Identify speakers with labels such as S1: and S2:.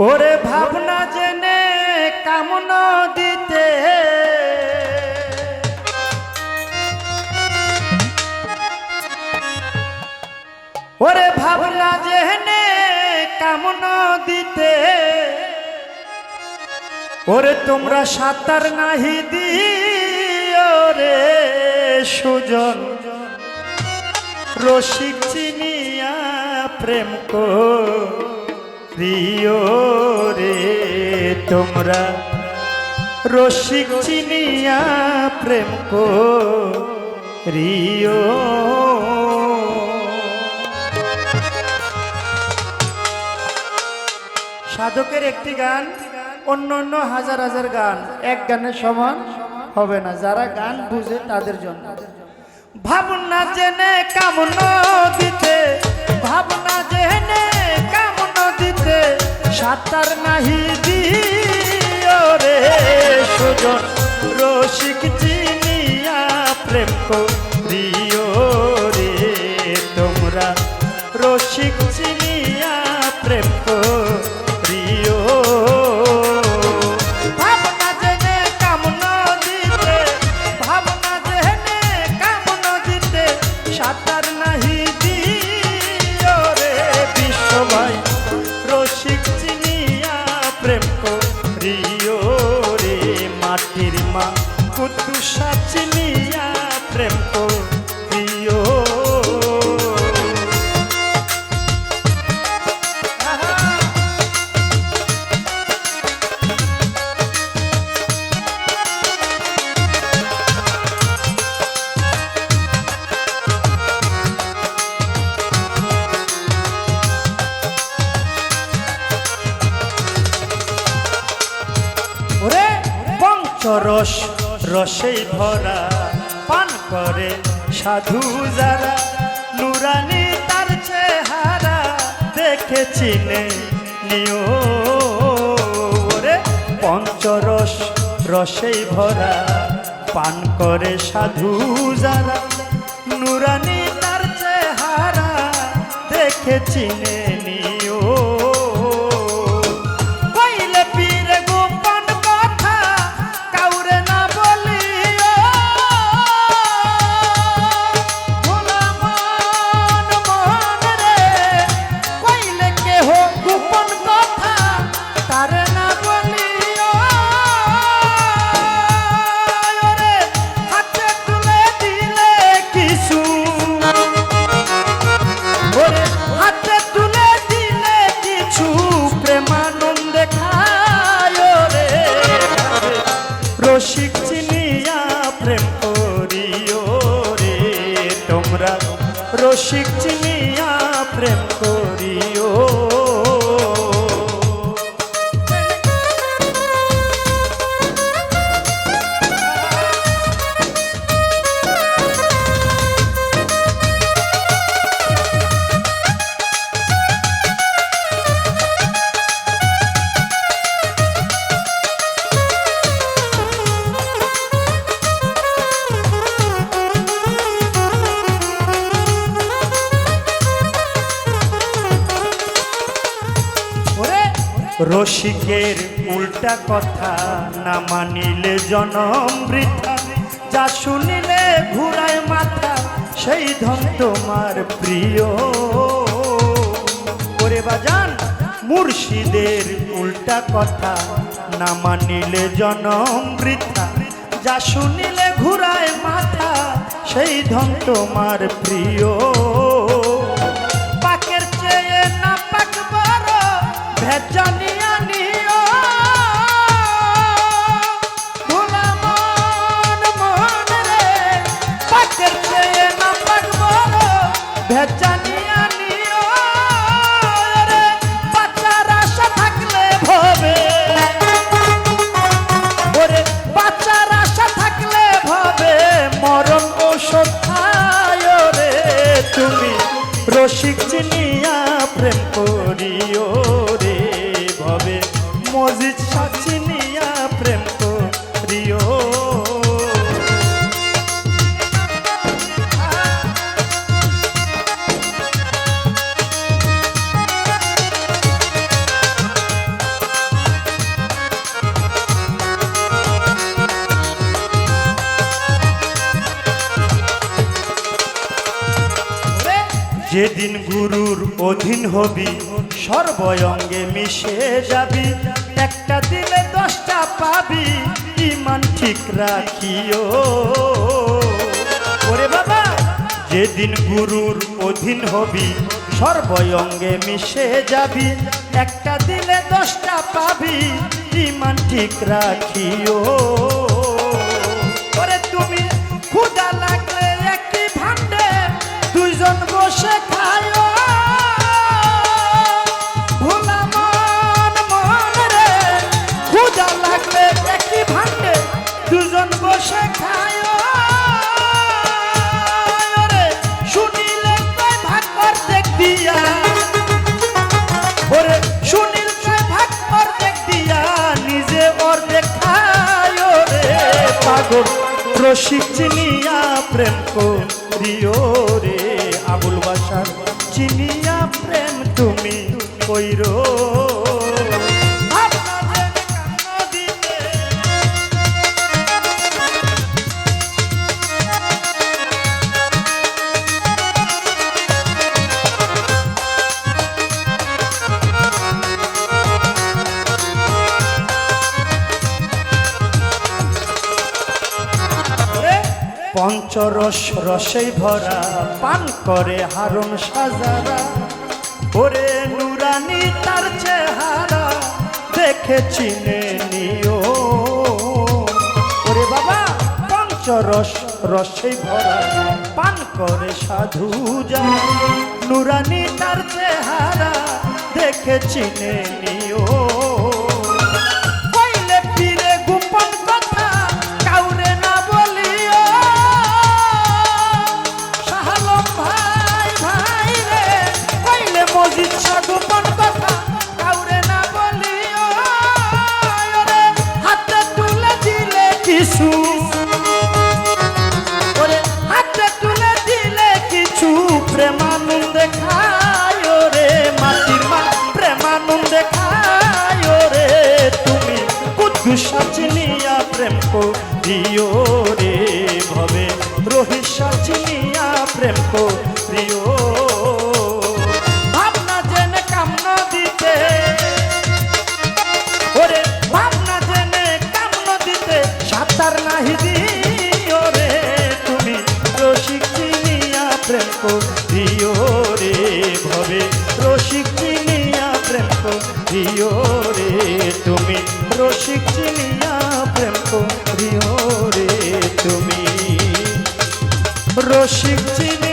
S1: ওরে ভাবনা জেনে কামন দিতে। ওরে ভাবনা জেনে কামন দিতে। ওরে তোমরা সাঁতার নাহি দিও রে সুজন। রসিক চিনিয়া প্রেম কো প্রিয় রে, তোমরা রসিক চিনিয়া প্রেম কো রিও সাধকের একটি গান, অন্য অন্য হাজার হাজার গান, এক গানের সমান হবে না। যারা গান বুঝে তাদের জন্য। ভাবনা জেনে কামনা দিতে, ভাবনা জেনে দিতে সাঁতার নাহি দিও রে সুজন। রসিক চিনিয়া প্রেম করিও কুতুষা চিনিয়া প্রেম করিও। পঞ্চরস রসেই ভরা পান করে সাধু যারা। নুরানি তার চেহারা দেখে চিনে নিও পঞ্চরস রসেই ভরা পান করে সাধু যারা। নুরানি তার চেহারা দেখে চিনে নিও চিনিয়া প্রেম করিও রে তোমরা রসিক চিনিয়া প্রেম রসিকের উল্টা কথা না মানিলে জনম বৃথা। যা শুনিলে ঘুরায় মাথা, সেই ধন তোমার প্রিয়। করে বাজান, মুর্শিদের উল্টা কথা না মানিলে জনম বৃথা। যা শুনিলে ঘুরায় মাথা, সেই ধন তোমার প্রিয়। পাকের চেয়ে না পাক রসিক চিনিয়া প্রেম করিও
S2: যেদিন গুরুর অধীন হবি, সর্বয়ঙ্গে মিশে যাবি। একটা দিলে দশটা পাবি, ইমান ঠিক রাখিও। ওরে বাবা! যেদিন গুরুর অধীন হবি, সর্বয়ঙ্গে মিশে যাবি। একটা দিলে দশটা পাবি, ইমান ঠিক রাখিও।
S1: ওরে তুমি ক্ষুদা লাগলে
S2: রসিক চিনিয়া প্রেম করিও রে আবুল বাসার চিনিয়া প্রেম তুমি কইরো পঞ্চরস রসেই ভরা, পান করে হারুন সাজারা। ওরে নুরানি, তার চেহারা দেখে চিনে নিও। ওরে বাবা পঞ্চরস রসেই ভরা, পান করে সাধু যারা। নুরানি, তার চেহারা দেখে চিনে নিও। কুদ্দুসা প্রেম প্রেম প্রিয় রে ভবে। রোহি চিনিয়া প্রেম প্রিয়।
S1: ভাবনা জেনে কামনা দিতে। ওরে, ভাবনা জেনে কামনা দিতে। সাঁতার নাহি দিও
S2: রসিক চিনিয়া